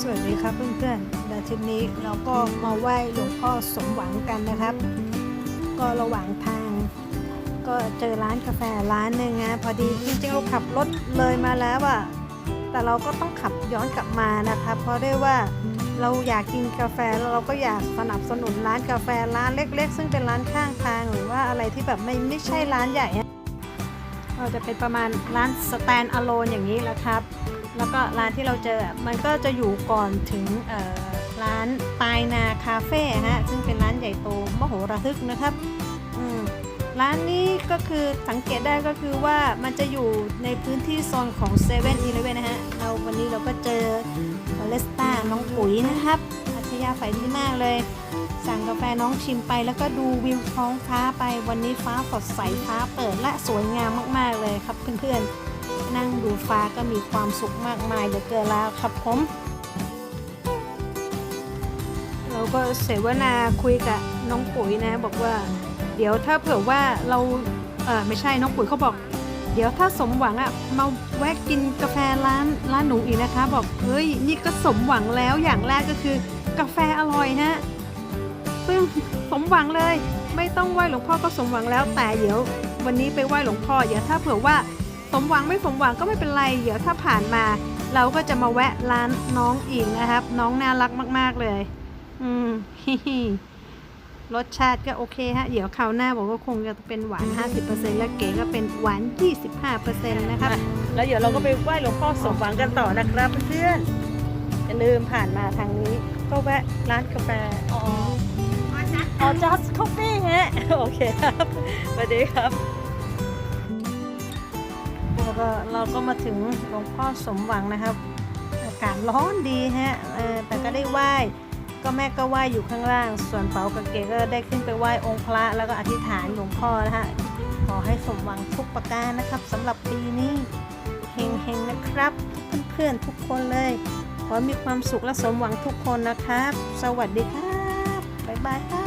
สวัสดีครับเพื่อนๆและทีนี้เราก็มาไหว้หลวงพ่อสมหวังกันนะครับ ก็ระหว่างทาง ก็เจอร้านกาแฟร้านหนึ่งนะพอดีจริงๆเราขับรถเลยมาแล้วอะแต่เราก็ต้องขับย้อนกลับมานะครับเพราะได้ว่าเราอยากกินกาแฟแล้วเราก็อยากสนับสนุนร้านกาแฟร้านเล็ก ๆ ซึ่งเป็นร้านข้างทางหรือว่าอะไรที่แบบไม่ไม่ใช่ร้านใหญ่ อะเราจะเป็นประมาณร้านสแตนอะโลนอย่างนี้แหละครับ แล้วก็ร้านที่เราเจอมันก็จะอยู่ก่อนถึงร้านปายนาคาเฟ่ฮะซึ่งเป็นร้านใหญ่โตมโหระทึกนะครับร้านนี้ก็คือสังเกตได้ก็คือว่ามันจะอยู่ในพื้นที่โซนของ7 e เ e ่ e อนะฮะเราวันนี้เราก็เจอเลสตาน้องปุ๋ยนะครับ ยาศัยดีมากเลย สั่งกาแฟน้องชิมไปแล้วก็ดูวิวท้องฟ้าไปวันนี้ฟ้าสดใสฟ้าเปิดและสวยงามมากๆเลยครับเพื่อนๆ นั่งดูฟ้าก็มีความสุขมากมายเหลือเกินแล้วครับผมเราก็เสวนาคุยกับน้องปุ๋ยนะ บอกว่า เดี๋ยวถ้าเผื่อว่าเราเออไม่ใช่น้องปุ๋ยเขาบอก เดี๋ยวถ้าสมหวังอะ่ะมาแวะกินกาแฟร้านร้านหนูอีกนะคะ บอกเฮ้ยนี่ก็สมหวังแล้วอย่างแรกก็คือ กาแฟอร่อยนะ ซึ่งสมหวังเลย ไม่ต้องไหว้หลวงพ่อก็สมหวังแล้วแต่เดี๋ยว วันนี้ไปไหว้หลวงพ่อเดี๋ยวถ้าเผื่อว่าสมหวังไม่สมหวังก็ไม่เป็นไรเดี๋ยวถ้าผ่านมา เราก็จะมาแวะร้านน้องอีกนะครับ น้องน่ารักมาก ๆเลย อืมฮิฮิรสชาติก็โอเคฮะ เดี๋ยวคราวหน้าบอกว่าคงจะเป็นหวาน 50%และเก๋ก็เป็นหวาน 25%นะครับ แล้วเดี๋ยวเราก็ไปไหว้หลวงพ่อสมหวังกันต่อนะครับเพื่อนอย่าลืมผ่านมาทางนี้ ก็แวะร้านกาแฟอ๋ออ๋อ just coffee ฮะโอเคครับสวัสดีครับแล้วก็เราก็มาถึงหลวงพ่อสมหวังนะครับ อากาศร้อนดีฮะเออแต่ก็ได้ไหว้ก็แม่ก็ไหว้อยู่ข้างล่าง ส่วนเป๋ากับเก๋ก็ได้ขึ้นไปไหว้องค์พระแล้วก็อธิษฐานหลวงพ่อนะฮะขอให้สมหวังทุกประการนะครับสำหรับปีนี้เฮงๆนะครับ เพื่อนๆทุกคนเลย ขอให้มีความสุขและสมหวังทุกคนนะครับ สวัสดีครับ บ๊ายบายครับ